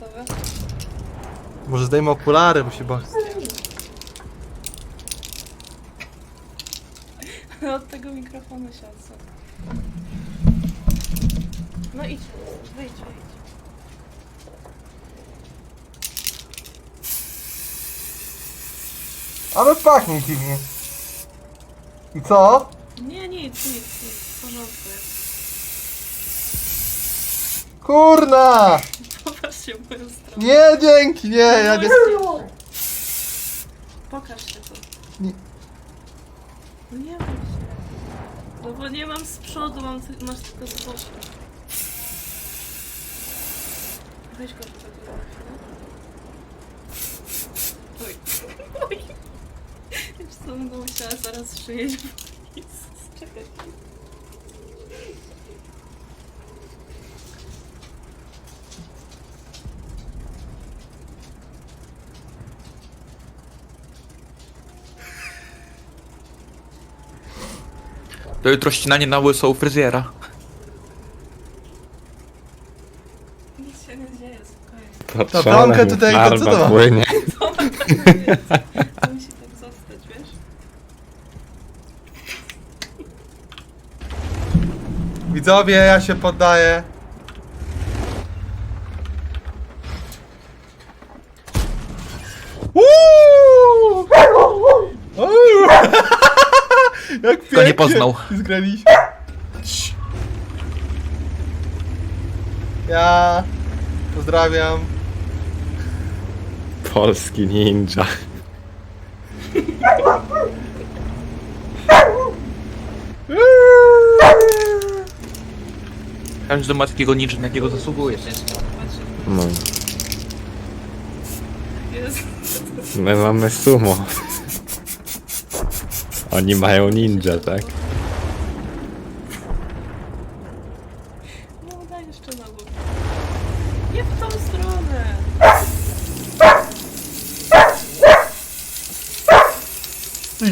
Gotowe? Może zdejmę okulary, bo się boję. Od tego mikrofonu się odsuń. No idź, wyjdź, wyjdź. Ale pachnie dziwnie. I co? Nie, nic, nic, nic. W porządku jest. Kurna! Się w moją stronę. Nie, dzięki, nie, ja nie... Pokaż się tu. Nie. No nie bój się. No bo nie mam z przodu, mam, ty- masz tylko z boku. Weź go tutaj na chwilę. Oj. Oj. Wiesz co, będę musiała zaraz przyjeść. bo- Jezus, Czekaj. To jutro ścinanie na łyso u fryzjera. Nic się nie dzieje, spokojnie. Ta bramka tutaj, to co to ma? Farba płynie. To ma tak być. To musi tak zostać, wiesz? Widzowie, ja się poddaję. Uuu! Jak Kto nie pięknie poznał. Zgraliśmy. Cii. Ja pozdrawiam. Polski ninja. Każdy ma takiego ninja, na jakiego zasługuje. No. jest. My mamy sumo. Oni mają ninja, tak? No daj jeszcze na górę. Nie w tą stronę.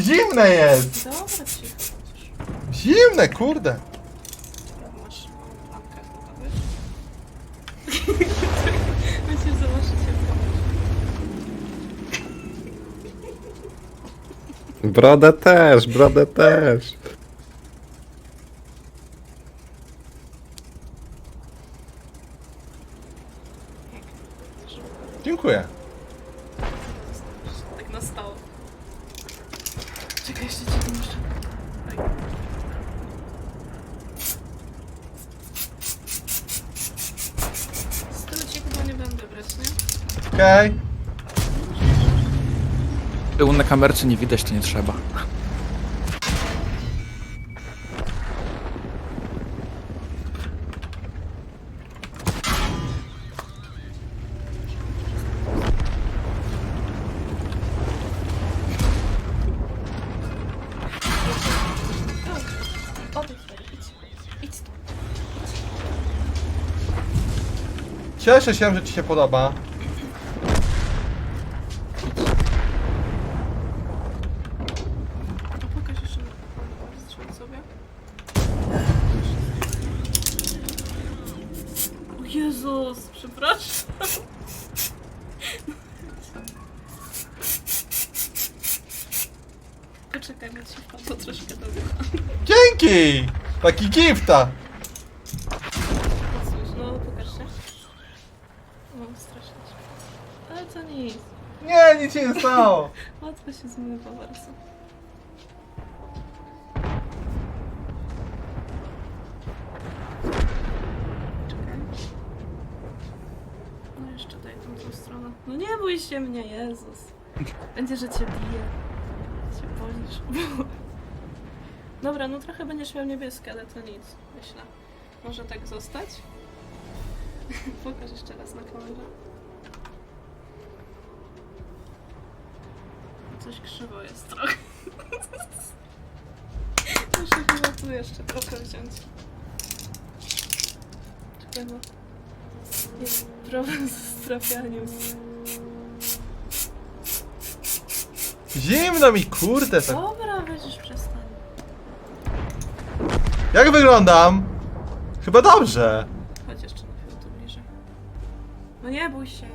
Zimne jest! Dobra, cicho. Zimne, kurde. Masz małą lampkę chyba, wiesz? Będziesz zobaczyć jak to Brodę też, brodę też. Dziękuję. Tak na stało. Czekaj, jeszcze ci muszę. Z tyłu ci chyba nie będę brać, nie? Okej. Tyłu na kamerce nie widać, to nie trzeba. Cieszę się, że ci się podoba. A pokaż jeszcze strzał sobie. O Jezus, przepraszam. Poczekaj, bo ci wpadło troszkę do góry. Dzięki! Taki gifta. Odsuń, no pokaż się. O, strasznie. Ale to nic. Nie, nic się nie stało. Łatwo się zmywa bardzo. Czekaj. No jeszcze daj tą tą stronę. No nie bój się mnie, Jezus. Będzie, że cię bije. Cię bolisz. Dobra, no trochę będziesz miał niebieskie, ale to nic, myślę. Może tak zostać? Pokaż jeszcze raz na kamerze. Coś krzywo jest trochę. Muszę chyba tu jeszcze trochę wziąć. Czekaj, bo jest problem ze strafianiem. Zimno mi, kurde. Tak. Dobra, weź przestań. Jak wyglądam? Chyba dobrze. Chodź jeszcze na chwilę tu bliżej. No nie bój się.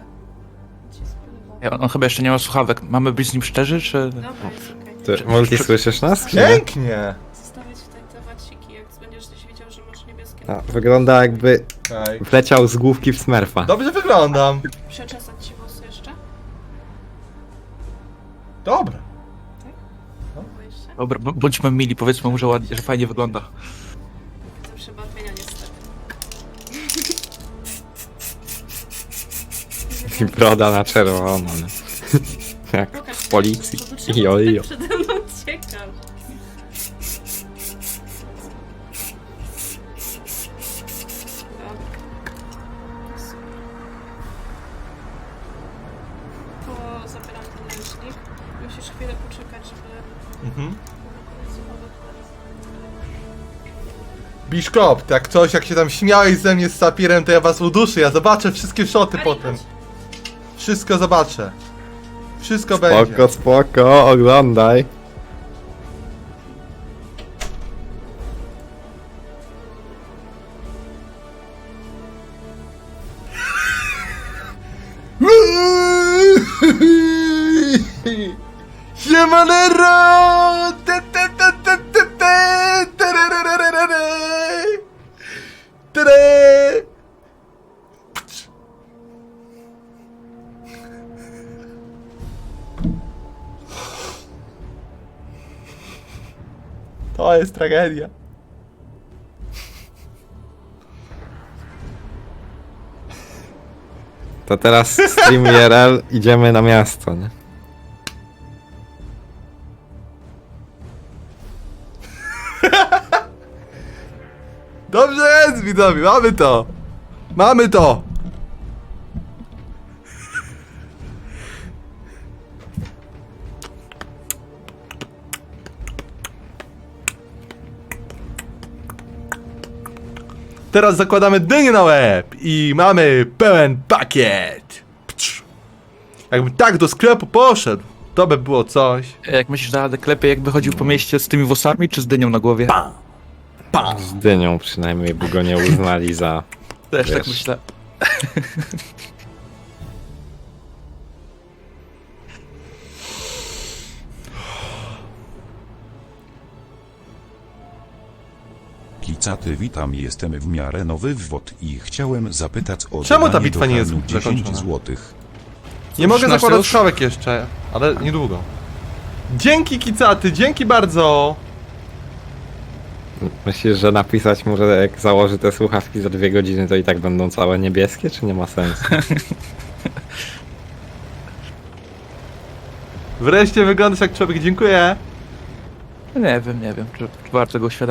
Ja, on chyba jeszcze nie ma słuchawek. Mamy być z nim szczerzy, czy... Dobra, jest okej. Ty, Multi, słyszysz nas? nie? Pięknie! Zostawiać tutaj te waciki, jak będziesz gdzieś wiedział, że masz niebieskie. A, wygląda jakby Ej. wleciał z główki w Smurfa. Dobrze wyglądam. Przeczesać Dobra. Dobra, b- bądźmy mili, powiedzmy mu, że, ładnie, że fajnie wygląda. To trzeba odmienia niestety. I broda na czerwono. nie? Jak w policji. to do czego Jo, ty jo. tak przede mną uciekasz? Biszkop, jak coś, jak się tam śmiałeś ze mnie z sapirem, to ja was uduszę, ja zobaczę wszystkie szoty potem. Wszystko zobaczę. Wszystko będzie. Spoko, spoko, oglądaj. Siemanero! To jest tragedia. To teraz stream IRL, idziemy na miasto, nie? Dobrze jest, widzowie, mamy to! Mamy to! Teraz zakładamy dynię na łeb i mamy pełen pakiet. Pcz. Jakbym tak do sklepu poszedł, to by było coś. Jak myślisz, że Adek lepiej jakby chodził po mieście z tymi włosami, czy z dynią na głowie? Z dynią przynajmniej by go nie uznali za... Też tak Wiesz. myślę. Kicaty witam, jestem w miarę nowy w WOT i chciałem zapytać o Czemu ta bitwa nie jest handlu 10 zakończona? złotych. Nie mogę nasz zakładać już? strzałek jeszcze, ale niedługo. Dzięki Kicaty, dzięki bardzo! Myślisz, że napisać mu, że jak założy te słuchawki za dwie godziny, to i tak będą całe niebieskie, czy nie ma sensu? Wreszcie wyglądasz jak człowiek, dziękuję! Nie wiem, nie wiem, czy, czy warto go świadamić.